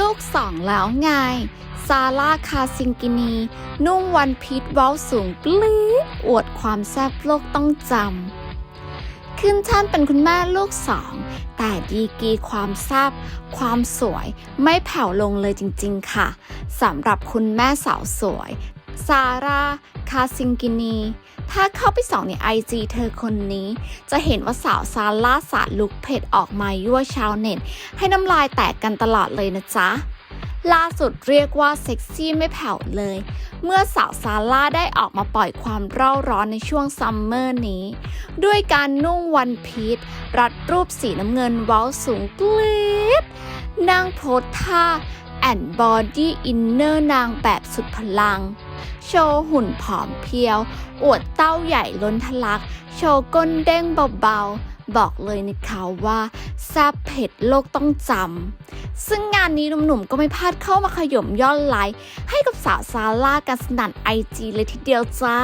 ลูกสองแล้วไง ซาร่าคาซิงกินี นุ่งวันพีชเว้าสูงปลี๊ดอวดความแซ่บโลกต้องจำ ขึ้นท่านเป็นคุณแม่ลูกสอง แต่ดีกีความแซ่บความสวยไม่แผ่วลงเลยจริงๆค่ะสำหรับคุณแม่สาวสวย ซาร่า คาซิงกินี ถ้าเข้าไปส่องในไอจีเธอคนนี้ จะเห็นว่าสาวซาร่าสาดลุกเผ็ดออกมายั่วชาวเน็ต ให้น้ำลายแตกกันตลอดเลยนะจ๊ะ ล่าสุดเรียกว่าเซ็กซี่ไม่แผ่วเลย เมื่อสาวซาร่าได้ออกมาปล่อยความเร่าร้อนในช่วงซัมเมอร์นี้ ด้วยการนุ่งวันพีชรัดรูปสีน้ำเงินเว้าสูงกรี๊ดนั่งโพสท่าแอนบอดี้อินเนอร์นางแบบสุดพลัง โชว์หุ่นผอมเพรียว อวดเต้าใหญ่ล้นทะลัก โชว์ก้นเด้งเบาๆ บอกเลยนะคะว่าแซ่บเผ็ดโลกต้องจำ ซึ่งงานนี้หนุ่มๆ ก็ไม่พลาดเข้ามาขย่มยอดไลค์ให้กับสาวซาร่ากันสนั่นไอจีเลยทีเดียวจ้า